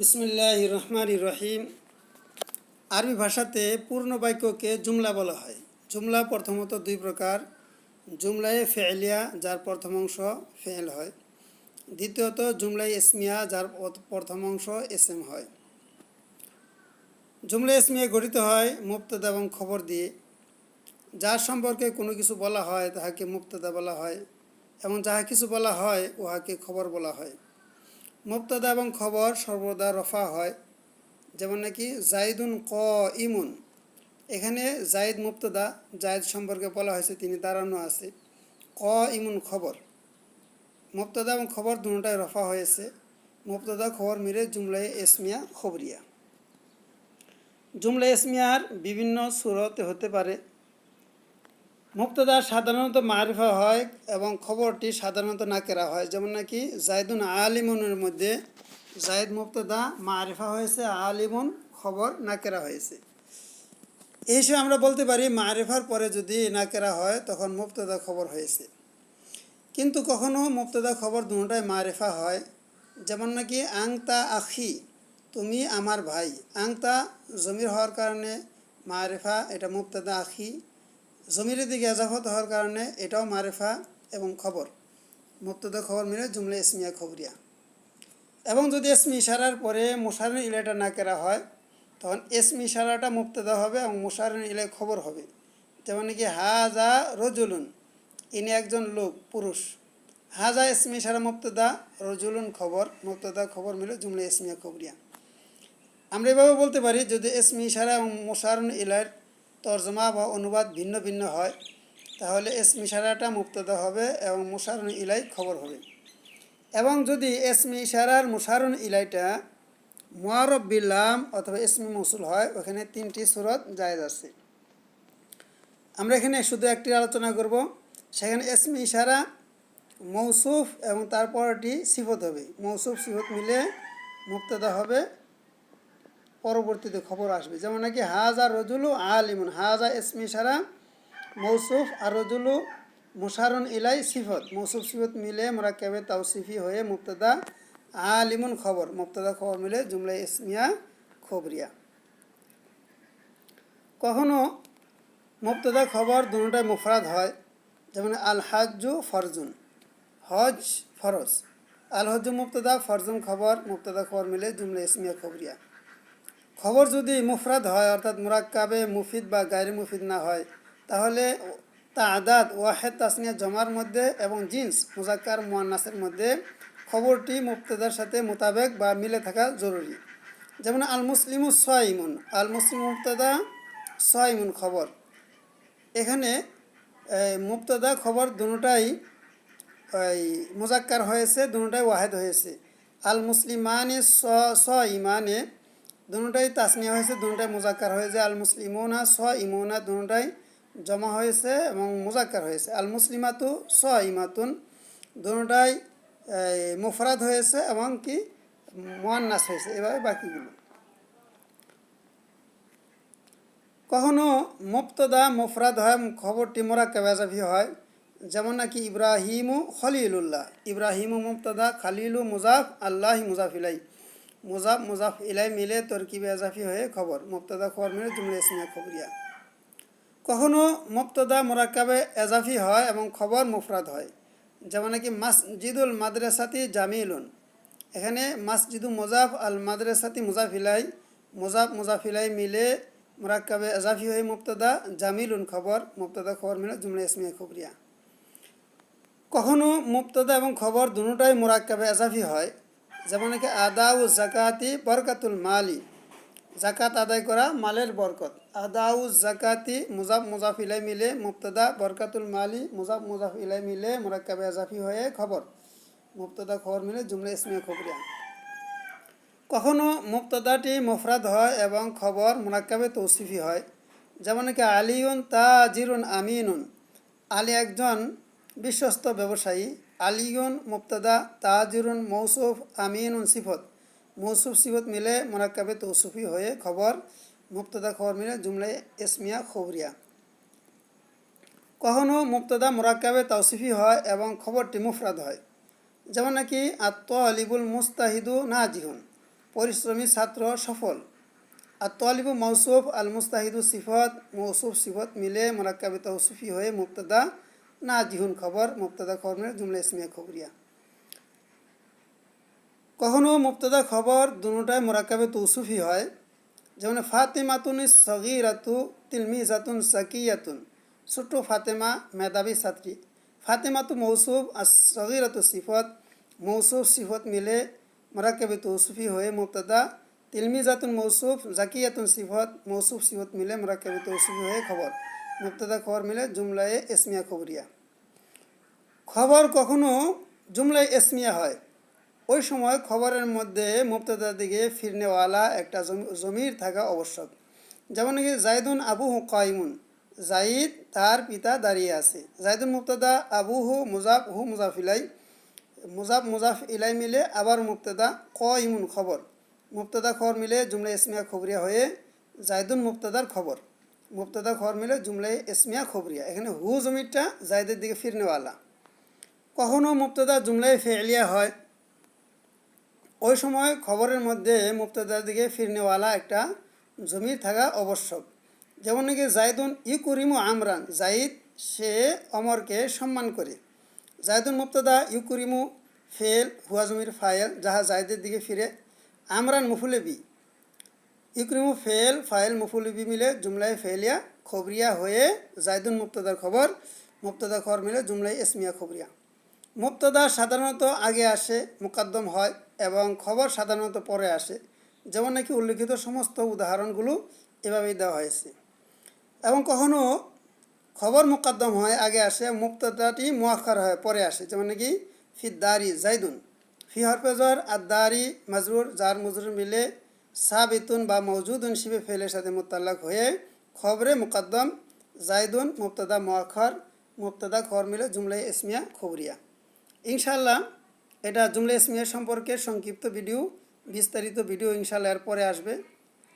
বিসমিল্লাহ রহমান রহিম আরবি ভাষাতে পূর্ণ বাক্যকে জুমলা বলা হয়। জুমলা প্রথমত দুই প্রকার, জুমলায় ফেলিয়া যার প্রথম অংশ ফেল হয়। দ্বিতীয়ত জুমলাই ইসমিয়া, যার প্রথম অংশ এসএম হয়। জুমলা ইসমিয়া গঠিত হয় মুক্তদা এবং খবর দিয়ে। যার সম্পর্কে কোনো কিছু বলা হয় তাহাকে মুক্তদা বলা হয়, এবং যাহা কিছু বলা হয়, উহাকে খবর বলা হয়। মুক্তদা এবং খবর সর্বদা রফা হয়। যেমন নাকি জাইদুন ক ইমুন এখানে জাইদ মুক্তদা জায়দ সম্পর্কে বলা হয়েছে, তিনি দাঁড়ানো আছে। ক ইমুন খবর। মুক্তদা এবং খবর দুটাই রফা হয়েছে। মুক্তদা খবর মিলে জুমলাই এসমিয়া খবরিয়া। জুমলা ইসমিয়ার বিভিন্ন সুরতে হতে পারে। মুক্তদা সাধারণত মারিফা হয় এবং খবরটি সাধারণত না নাকেরা হয়। যেমন নাকি জায়দুন আলিমনের মধ্যে জায়দ মুক্তদা মারিফা হয়েছে, আলিমুন খবর না নাকেরা হয়েছে। এই হিসেবে আমরা বলতে পারি মারিফার পরে যদি না নাকেরা হয় তখন মুক্তদা খবর হয়েছে। কিন্তু কখনো মুক্তদা খবর দুটাই মারিফা হয়। যেমন নাকি, আংতা আখি, তুমি আমার ভাই। আংতা জমির হওয়ার কারণে মারেফা, এটা মুক্তদা আখি। জমির দিকে এজাফত হওয়ার কারণে এটাও মারেফা এবং খবর। মুক্তদা খবর মিলে জুমলে ইসমিয়া খবরিয়া। এবং যদি এসমি ইশারার পরে মোশারিন ইলাটা না কেরা হয়, তখন এসমি ইশারাটা মুক্তদা হবে এবং মোশারিন ইলাই খবর হবে। যেমন নাকি হাজা রজুলুন ইনি একজন লোক, পুরুষ। হাজা ইসমি ইশারা মুক্তদা রজুলুন খবর মুক্তদা খবর মিলে জুমলে ইসমিয়া খবরিয়া। আমরা এভাবে বলতে পারি, যদি এসমি ইশারা এবং মোশারুন ইলার তর্জমা বা অনুবাদ ভিন্ন ভিন্ন হয়, তাহলে এসমি ইশারাটা মুক্তদা হবে এবং মোশারুন ইলাই খবর হবে। এবং যদি এসমি ইশারার মোশারুন ইলাইটা মোয়ারব বিল্লাম অথবা এসমি মসুল হয়, ওখানে তিনটি সুরত জায়েজ আছে। আমরা এখানে শুধু একটি আলোচনা করব, সেখানে এসমি ইশারা মৌসুফ এবং তারপরটি সিফত হবে। মৌসুফ, সিফত মিলে মুক্তদা হবে। পরবর্তীতে খবর আসবে। যেমন নাকি, হাজা রজুলু আলিমুন, হাজা ইসমি সারা মৌসুফ আর রজুলু মুসারুন ইলাই সিফত। মৌসুফ সিফত মিলে মোরাক্কাবে তাওসিফি হয়ে মুক্তদা আলিমুন খবর মুক্তদা খবর মিলে জুমলা ইসমিয়া খবরিয়া। কখনো মুক্তদা খবর দুটাই মুফরাদ হয়, যেমন আল হাজ্জু ফরজুন হজ ফরজ। আল হজ্জু মুক্তদা ফরজুন খবর মুক্তদা খবর মিলে জুমলা ইসমিয়া খবরিয়া। খবর যদি মুফরাদ হয় অর্থাৎ মুরাক্কাবে মুফিদ বা গায়রি মুফিদ না হয় তাহলে তা আদাত ওয়াহেদ তাসনিয়া জমার মধ্যে এবং জিন্স মুজাক্কার মোয়ান্নাসের মধ্যে খবরটি মুক্তদার সাথে মোতাবেক বা মিলে থাকা জরুরি। যেমন আল মুসলিমু সয়মুন আল মুসলিম মুক্তদা সয়মুন খবর। এখানে এই, মুক্তদা খবর দুটাই ওই মুজাক্কার হয়েছে দুটাই ওয়াহেদ হয়েছে। আল মুসলিমানে স ইমানে দুটাই তাসনিয়া হয়েছে, দুটাই মুজাক্কার হয়েছে। আল মুসলিমোনা স, ইমোনা দুটাই জমা হয়েছে এবং মুজাক্কার হয়েছে। আল মুসলিমাতু স, ইমাতুন দুটাই মুফরাদ হয়েছে এবং কি? মোয়ান্নাস হয়েছে। এভাবে বাকিগুলো। কখনো মুফতদা মুফরাদ হয় খবরটি মোরাক্কাব আজাফি হয়। যেমন নাকি ইব্রাহিমু খলিলুল্লাহ। ইব্রাহিমু মুফতদা খালিলু মুজাফ, আল্লাহ মুজাফ ইলাই মুজাফ মুজাফ ইলাই মিলে তরকিবে আজাফি হয়ে খবর। মুক্তদা খবর মিলে জুমলে ইসমিয়া খবরিয়া। কখনো মুক্তদা মোরাক্কাবে এজাফি হয় এবং খবর মুফরাদ হয়। যেমন নাকি মাসজিদুল মাদ্রাসাতি জামিলুন। এখানে মাসজিদু মুজাফ আল মাদ্রাসাতি মুজাফিলাই মুজাফ মুজাফিলাই মিলে মোরাক্কাবে এজাফি হয়ে মুক্তদা জামিলুন খবর। মুক্তদা খবর মিলে জুমলা ইসমিয়া খবরিয়া। কখনো মুক্তদা এবং খবর দুটাই মোরাক্কাবে এজাফি হয়। যেমন নাকি আদাউ জাকাতি বরকাতুল মালি। জাকাত আদায় করা মালের বরকত। আদাউ জাকাতি মুজাফ মুজাফ ইলাই মিলে মুক্তদা বরকাতুল মালি, মুজাফ মুজাফ ইলাই মিলে মোরাক্কাবে আজাফি হয়ে খবর। মুক্তদা খবর মিলে জুমলা ইসমিয়া খবরিয়া। কখনো মুক্তদাটি মুফরাদ হয় এবং খবর মোরাক্কাবে তৌসিফি হয়। যেমন কি আলিউন তাজিরুন আমিনুন। আলী একজন বিশ্বস্ত ব্যবসায়ী। আলিউন মুক্তদা তাজিরুন মৌসুফ, আমিনুন সিফত। মৌসুফ সিফত মিলে মোরাক্কাবে তৌসুফি হয়ে খবর মুক্তদা খবর মিলে জুমলাই এসমিয়া খবরিয়া কখনো মুক্তদা মোরাক্কাবে তৌসিফি হয় এবং খবরটি মুফরাদ হয়। যেমন নাকি আত্ম আলিবুল মুস্তাহিদু না জিহুন পরিশ্রমী ছাত্র সফল। আর তলিবু মৌসুফ আল মুস্তাহিদু সিফত, মৌসুফ সিফত মিলে মোরাক্কাবে তৌসুফি হয়ে মুক্তদা না জিহুন খবর মুক্তদা খবরের জুমলা ইসমিয়া খবরিয়া। কখনো মুক্তদা খবর দুটায় মোরাক্কাবে তৌসুফি হয়, যেমন ফাতেমাতুন সগিরাতু তিলমি জাতুন সাকিয়াতুন। ছোট্ট ফাতেমা মেধাবী ছাত্রী। ফাতেমাতু মৌসুফ আর সগিরাতু সিফত। মৌসুফ সিফত মিলে মোরাক্কাবে তৌসুফি হয়ে মুক্তদা তিলমি জাতুন মৌসুফ জাকিয়াতুন সিফত, মৌসুফ সিফত মিলে মোরাক্কাবে তৌসুফি হয়ে খবর। মুক্তদা খবর মিলে জুমলায়ে এসমিয়া খবরিয়া। খবর কখনো জুমলায় এসমিয়া হয়। ওই সময় খবরের মধ্যে মুক্তদার দিকে ফিরনেওয়ালা একটা জমি- জমির থাকা আবশ্যক। যেমন কি জাইদুন আবু কাইমুন। জাইদ তার পিতা দাঁড়িয়ে আছে। জাইদুন মুক্তদা আবু হু মুজাফ হু মুজাফ ইলাই মুজাফ মুজাফ ইলাই মিলে আবার মুক্তদা ক ইমুন খবর। মুক্তদা খবর মিলে জুমলা ইসমিয়া খবরিয়া হয়ে জাইদুন মুক্তদার খবর। মুক্তদা খবর মিলে জুমলা ইসমিয়া খবরিয়া। এখানে হু জমিরটা জাইদের দিকে ফিরনেওয়ালা। কখনো মুক্তদা জুমলায় ফেলিয়া হয়? ওই সময় খবরের মধ্যে মুক্তদার দিকে ফিরনেওয়ালা একটা জমির থাকা আবশ্যক। যেমন নাকি জায়দুন ই আমরান জাইদ সে অমরকে সম্মান করে। জায়দুন মুক্তদা ইউ করিমু ফেল, হুয়া জমির ফায়েল, যাহা জায়দের দিকে ফিরে, আমরান মুফুলেবি। ইকরিমু ফেল, ফাইল মুফুলিবি মিলে জুমলায় ফেলিয়া খবরিয়া হয়ে জায়দুন মুক্তদার খবর মুক্তদা খবর মিলে জুমলায় এসমিয়া খবরিয়া। মুক্তদা সাধারণত আগে আসে, মোকাদ্দম হয় এবং খবর সাধারণত পরে আসে। যেমন নাকি উল্লিখিত সমস্ত উদাহরণগুলো এভাবেই দেওয়া হয়েছে। এবং কখনো খবর মোকাদ্দম হয়, আগে আসে মুক্তদাটি মোয়াক্ষর হয়, পরে আসে। যেমন নাকি ফিদ্দারি, জাইদুন। ফি হরফেজর আদারি মাজরুর, জার, মজরুর মিলে সাবিতুন বা মৌজুদুন শিবে ফেলের সাথে মোতাল্লাক হয়ে খবরে মুকাদ্দম, জাইদুন মুক্তদা মোয়াক্ষর মুক্তদা খর মিলে জুমলাই ইসমিয়া, খবরিয়া। ইনশাল্লাহ এটা জুমলা ইসমিয়া সম্পর্কে সংক্ষিপ্ত ভিডিও, বিস্তারিত ভিডিও ইনশাল্লাহ এর পরে আসবে।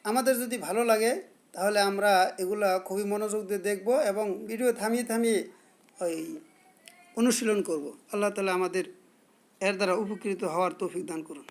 আমাদের যদি ভালো লাগে, তাহলে আমরা এগুলা খুবই মনোযোগ দিয়ে দেখব এবং ভিডিও থামিয়ে থামিয়ে ওই অনুশীলন করব। আল্লাহ তালা আমাদের এর দ্বারা উপকৃত হওয়ার তৌফিক দান করুন।